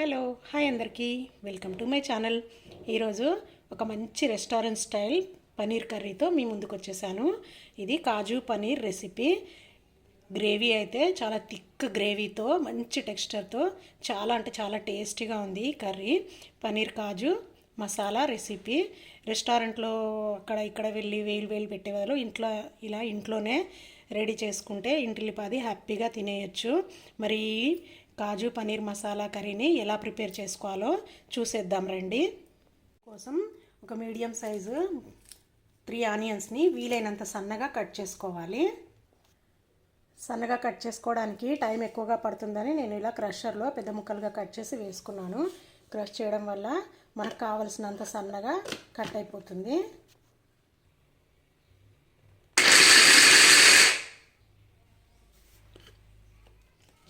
Hello hi అందరికీ. Welcome to my channel ఈరోజు ఒక మంచి రెస్టారెంట్ స్టైల్ పనీర్ కర్రీతో మీ ముందుకు వచ్చేసాను. ఇది కాజు పనీర్ రెసిపీ గ్రేవీ అయితే చాలా థిక్ గ్రేవీతో మంచి టెక్స్చర్తో చాలా అంటే చాలా టేస్టీగా ఉంది కర్రీ. పనీర్ కాజు మసాలా రెసిపీ రెస్టారెంట్లో అక్కడ ఇక్కడ వెళ్ళి వేలు వేలు పెట్టేవాళ్ళు ఇంట్లో ఇలా ఇంట్లోనే రెడీ చేసుకుంటే ఇంటిల్లిపాది హ్యాపీగా తినేయచ్చు. మరి కాజు పనీర్ మసాలా కర్రీని ఎలా ప్రిపేర్ చేసుకోవాలో చూసేద్దాం రండి. కోసం ఒక మీడియం సైజు త్రీ ఆనియన్స్ని వీలైనంత సన్నగా కట్ చేసుకోవాలి. సన్నగా కట్ చేసుకోవడానికి టైం ఎక్కువగా పడుతుందని నేను ఇలా క్రషర్లో పెద్ద ముక్కలుగా కట్ చేసి వేసుకున్నాను. క్రష్ చేయడం వల్ల మనకు కావలసినంత సన్నగా కట్ అయిపోతుంది.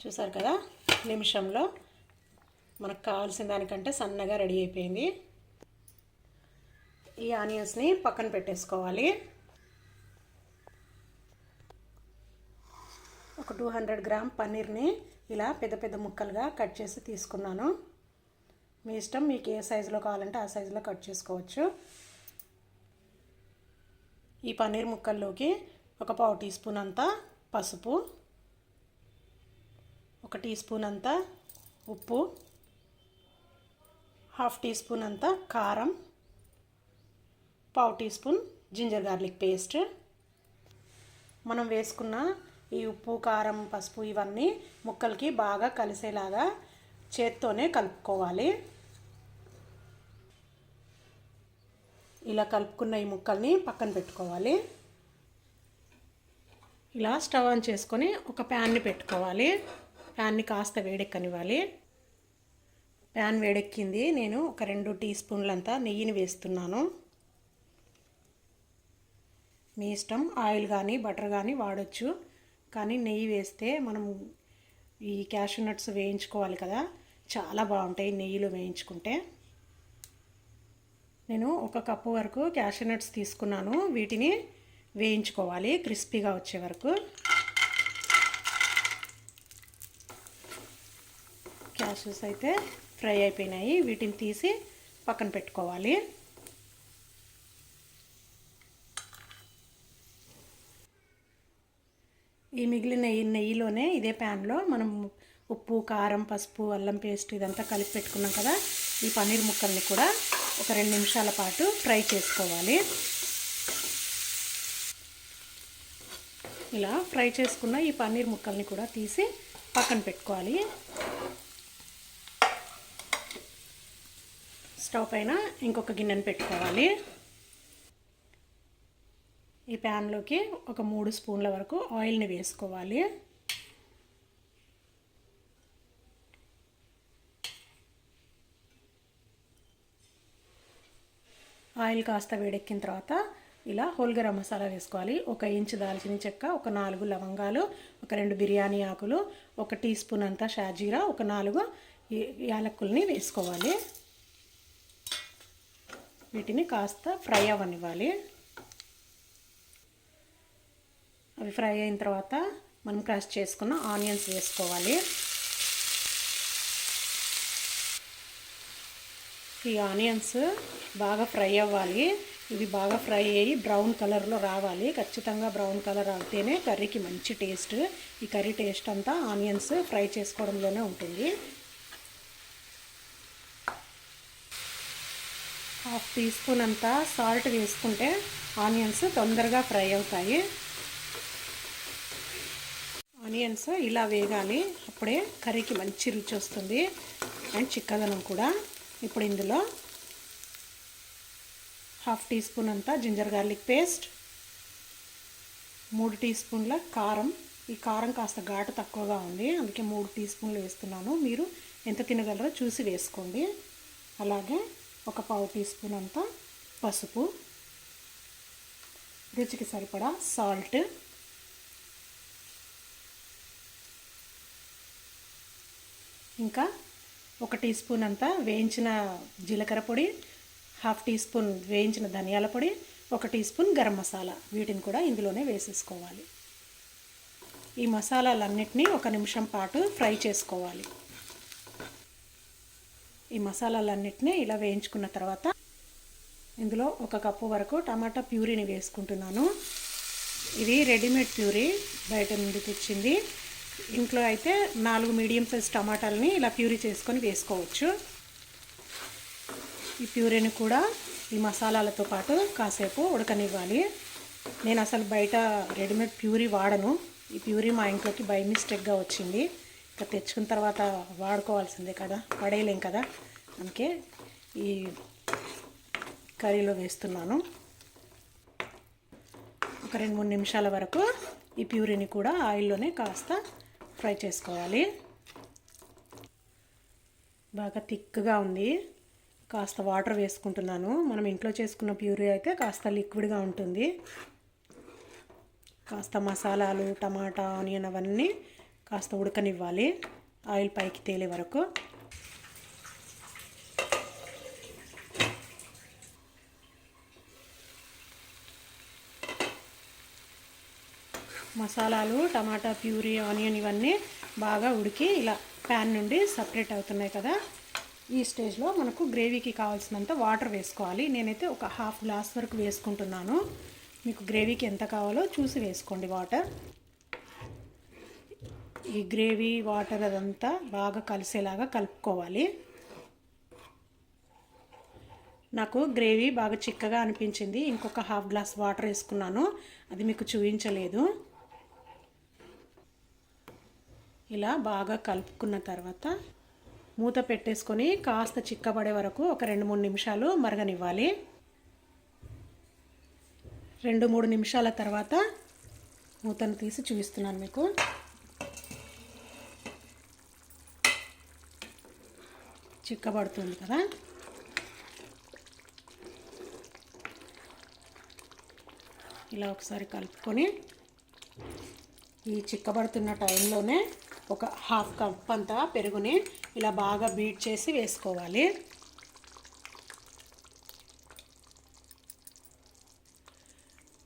చూసారు కదా? నిమిషంలో మనకు కావాల్సిన దానికంటే సన్నగా రెడీ అయిపోయింది. ఈ ఆనియన్స్ని పక్కన పెట్టేసుకోవాలి. ఒక టూ హండ్రెడ్ గ్రామ్ పన్నీర్ని ఇలా పెద్ద పెద్ద ముక్కలుగా కట్ చేసి తీసుకున్నాను. మీ ఇష్టం మీకు ఏ సైజులో కావాలంటే ఆ సైజులో కట్ చేసుకోవచ్చు. ఈ పన్నీర్ ముక్కల్లోకి ఒక పావు టీ స్పూన్ అంతా పసుపు ఒక టీ స్పూన్ అంతా ఉప్పు హాఫ్ టీ స్పూన్ అంతా కారం పావు teaspoon ginger garlic paste. మనం వేసుకున్న ఈ ఉప్పు కారం పసుపు ఇవన్నీ ముక్కలకి బాగా కలిసేలాగా చేత్తోనే కలుపుకోవాలి. ఇలా కలుపుకున్న ఈ ముక్కల్ని పక్కన పెట్టుకోవాలి. ఇలా స్టవ్ ఆన్ చేసుకొని ఒక ప్యాన్ని పెట్టుకోవాలి. ప్యాన్ని కాస్త వేడెక్కనివ్వాలి. ప్యాన్ వేడెక్కింది. నేను ఒక రెండు టీ స్పూన్లంతా నెయ్యిని వేస్తున్నాను. మీ ఇష్టం ఆయిల్ కానీ బటర్ కానీ వాడచ్చు. కానీ నెయ్యి వేస్తే మనం ఈ క్యాషూ నట్స్ వేయించుకోవాలి కదా. చాలా బాగుంటాయి నెయ్యిలో వేయించుకుంటే. నేను ఒక కప్పు వరకు క్యాషూ నట్స్ తీసుకున్నాను. వీటిని వేయించుకోవాలి క్రిస్పీగా వచ్చే వరకు. క్యాషూస్ అయితే ఫ్రై అయిపోయినాయి. వీటిని తీసి పక్కన పెట్టుకోవాలి. ఈ మిగిలిన ఈ నెయ్యిలోనే ఇదే ప్యాన్లో మనం ఉప్పు కారం పసుపు అల్లం పేస్ట్ ఇదంతా కలిపి పెట్టుకున్నాం కదా ఈ పన్నీర్ ముక్కల్ని కూడా ఒక రెండు నిమిషాల పాటు ఫ్రై చేసుకోవాలి. ఇలా ఫ్రై చేసుకున్న ఈ పన్నీర్ ముక్కల్ని కూడా తీసి పక్కన పెట్టుకోవాలి. స్టవ్ పైన ఇంకొక గిన్నెను పెట్టుకోవాలి. ఈ ప్యాన్లోకి ఒక మూడు స్పూన్ల వరకు ఆయిల్ని వేసుకోవాలి. ఆయిల్ కాస్త వేడెక్కిన తర్వాత ఇలా హోల్గరం మసాలా వేసుకోవాలి. ఒక ఇంచు దాల్చిన చెక్క ఒక నాలుగు లవంగాలు ఒక రెండు బిర్యానీ ఆకులు ఒక టీ స్పూన్ అంతా షాజీరా ఒక నాలుగు యాలక్కుల్ని వేసుకోవాలి. వీటిని కాస్త ఫ్రై అవ్వనివ్వాలి. అవి ఫ్రై అయిన తర్వాత మనం క్రష్ చేసుకున్న ఆనియన్స్ వేసుకోవాలి. ఈ ఆనియన్స్ బాగా ఫ్రై అవ్వాలి. ఇవి బాగా ఫ్రై అయ్యి బ్రౌన్ కలర్లో రావాలి. ఖచ్చితంగా బ్రౌన్ కలర్ అవుతేనే కర్రీకి మంచి టేస్ట్. ఈ కర్రీ టేస్ట్ అంతా ఆనియన్స్ ఫ్రై చేసుకోవడంలోనే ఉంటుంది. హాఫ్ టీ స్పూన్ అంతా సాల్ట్ వేసుకుంటే ఆనియన్స్ తొందరగా ఫ్రై అవుతాయి. ఆనియన్స్ ఇలా వేగాలి. అప్పుడే కర్రీకి మంచి రుచి వస్తుంది. అండ్ చిక్కదనం కూడా. ఇప్పుడు ఇందులో హాఫ్ టీ స్పూన్ అంతా జింజర్ గార్లిక్ పేస్ట్ మూడు టీ స్పూన్ల కారం. ఈ కారం కాస్త ఘాటు తక్కువగా ఉంది. అందుకే మూడు టీ స్పూన్లు వేస్తున్నాను. మీరు ఎంత తినగలరో చూసి వేసుకోండి. అలాగే ఒక పావు టీ స్పూన్ అంతా పసుపు. రుచికి సరిపడా సాల్ట్. ఇంకా ఒక టీ స్పూన్ అంతా వేయించిన జీలకర్ర పొడి హాఫ్ టీ స్పూన్ వేయించిన ధనియాల పొడి ఒక టీ స్పూన్ గరం మసాలా. వీటిని కూడా ఇందులోనే వేసేసుకోవాలి. ఈ మసాలాలన్నింటినీ ఒక నిమిషం పాటు ఫ్రై చేసుకోవాలి. ఈ మసాలాలన్నిటిని ఇలా వేయించుకున్న తర్వాత ఇందులో ఒక కప్పు వరకు టమాటా ప్యూరీని వేసుకుంటున్నాను. ఇది రెడీమేడ్ ప్యూరీ బయట నుండి తెచ్చింది. ఇంట్లో అయితే నాలుగు మీడియం సైజ్ టమాటాలని ఇలా ప్యూరీ చేసుకొని వేసుకోవచ్చు. ఈ ప్యూరీని కూడా ఈ మసాలాలతో పాటు కాసేపు ఉడకనివ్వాలి. నేను అసలు బయట రెడీమేడ్ ప్యూరీ వాడను. ఈ ప్యూరీ మా ఇంట్లోకి బై మిస్టేక్గా వచ్చింది. ఇంకా తెచ్చుకున్న తర్వాత వాడుకోవాల్సిందే కదా పడేయలేం కదా. అందుకే ఈ కర్రీలో వేస్తున్నాను. ఒక రెండు మూడు నిమిషాల వరకు ఈ ప్యూరీని కూడా ఆయిల్లోనే కాస్త ఫ్రై చేసుకోవాలి. బాగా థిక్గా ఉంది. కాస్త వాటర్ వేసుకుంటున్నాను. మనం ఇంట్లో చేసుకున్న ప్యూరీ అయితే కాస్త లిక్విడ్గా ఉంటుంది. కాస్త మసాలాలు టమాటా ఆనియన్ అవన్నీ కాస్త ఉడకనివ్వాలి. ఆయిల్ పైకి తేలే వరకు. మసాలాలు టమాటా ప్యూరీ ఆనియన్ ఇవన్నీ బాగా ఉడికి ఇలా ప్యాన్ నుండి సపరేట్ అవుతున్నాయి కదా. ఈ స్టేజ్లో మనకు గ్రేవీకి కావాల్సినంత వాటర్ వేసుకోవాలి. నేనైతే ఒక హాఫ్ గ్లాస్ వరకు వేసుకుంటున్నాను. మీకు గ్రేవీకి ఎంత కావాలో చూసి వేసుకోండి వాటర్. ఈ గ్రేవీ వాటర్ అదంతా బాగా కలిసేలాగా కలుపుకోవాలి. నాకు గ్రేవీ బాగా చిక్కగా అనిపించింది. ఇంకొక హాఫ్ గ్లాస్ వాటర్ వేసుకున్నాను. అది మీకు చూపించలేదు. ఇలా బాగా కలుపుకున్న తర్వాత మూత పెట్టేసుకొని కాస్త చిక్కబడే వరకు ఒక రెండు మూడు నిమిషాలు మరగనివ్వాలి. రెండు మూడు నిమిషాల తర్వాత మూతను తీసి చూపిస్తున్నాను మీకు. చిక్కబడుతుంది కదా. ఇలా ఒకసారి కలుపుకొని ఈ చిక్కబడుతున్న టైంలోనే ఒక హాఫ్ కప్ అంతా పెరుగుని ఇలా బాగా బీట్ చేసి వేసుకోవాలి.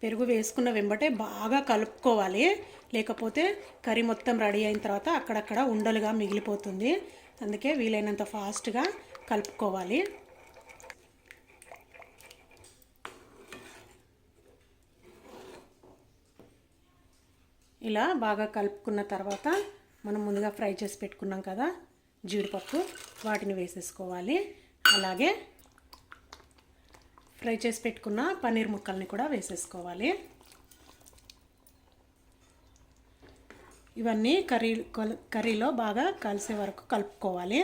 పెరుగు వేసుకున్న వెంబటే బాగా కలుపుకోవాలి. లేకపోతే కర్రీ మొత్తం రెడీ అయిన తర్వాత అక్కడక్కడ ఉండలుగా మిగిలిపోతుంది. అందుకే వీలైనంత ఫాస్ట్గా కలుపుకోవాలి. ఇలా బాగా కలుపుకున్న తర్వాత మనం ముందుగా ఫ్రై చేసి పెట్టుకున్నాం కదా జీడిపప్పు వాటిని వేసేసుకోవాలి. అలాగే ఫ్రై చేసి పెట్టుకున్న పన్నీర్ ముక్కల్ని కూడా వేసేసుకోవాలి. ఇవన్నీ కర్రీ కర్రీలో బాగా కలిసే వరకు కలుపుకోవాలి.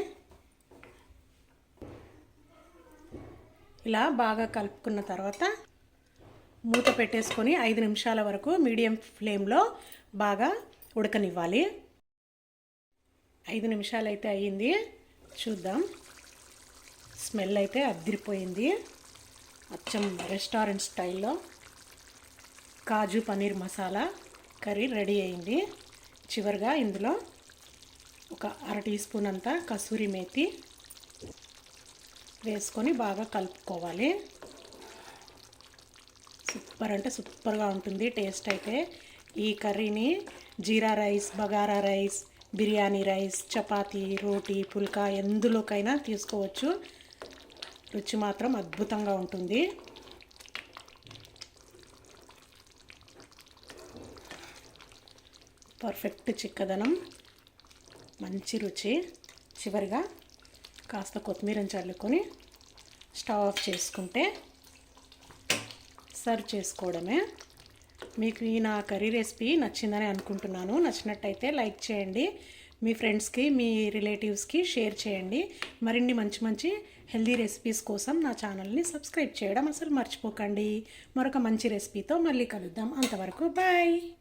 ఇలా బాగా కలుపుకున్న తర్వాత మూత పెట్టేసుకొని ఐదు నిమిషాల వరకు మీడియం ఫ్లేమ్లో బాగా ఉడకనివ్వాలి. ఐదు నిమిషాలు అయితే అయ్యింది. చూద్దాం. స్మెల్ అయితే అద్దరిపోయింది. అచ్చం రెస్టారెంట్ స్టైల్లో కాజు పన్నీర్ మసాలా కర్రీ రెడీ అయింది చివరిగా ఇందులో ఒక అర టీ స్పూన్ అంతా కసూరి మేతి వేసుకొని బాగా కలుపుకోవాలి. సూపర్ అంటే సూపర్గా ఉంటుంది టేస్ట్ అయితే. ఈ కర్రీని jeera rice bagara rice biryani rice chapati roti pulka ఎందులోకైనా తీసుకోవచ్చు. రుచి మాత్రం అద్భుతంగా ఉంటుంది. పర్ఫెక్ట్ చిక్కదనం మంచి రుచి. చివరిగా కాస్త కొత్తిమీరని చల్లుకొని స్టవ్ ఆఫ్ చేసుకుంటే సర్వ్ చేసుకోవడమే. మీకు ఈ నా కర్రీ రెసిపీ నచ్చిందని అనుకుంటున్నాను. నచ్చినట్టయితే లైక్ చేయండి. మీ ఫ్రెండ్స్కి మీ రిలేటివ్స్కి షేర్ చేయండి. మరిన్ని మంచి మంచి హెల్దీ రెసిపీస్ కోసం నా ఛానల్ని సబ్స్క్రైబ్ చేయడం అసలు మర్చిపోకండి. మరొక మంచి రెసిపీతో మళ్ళీ కలుద్దాం. అంతవరకు బాయ్!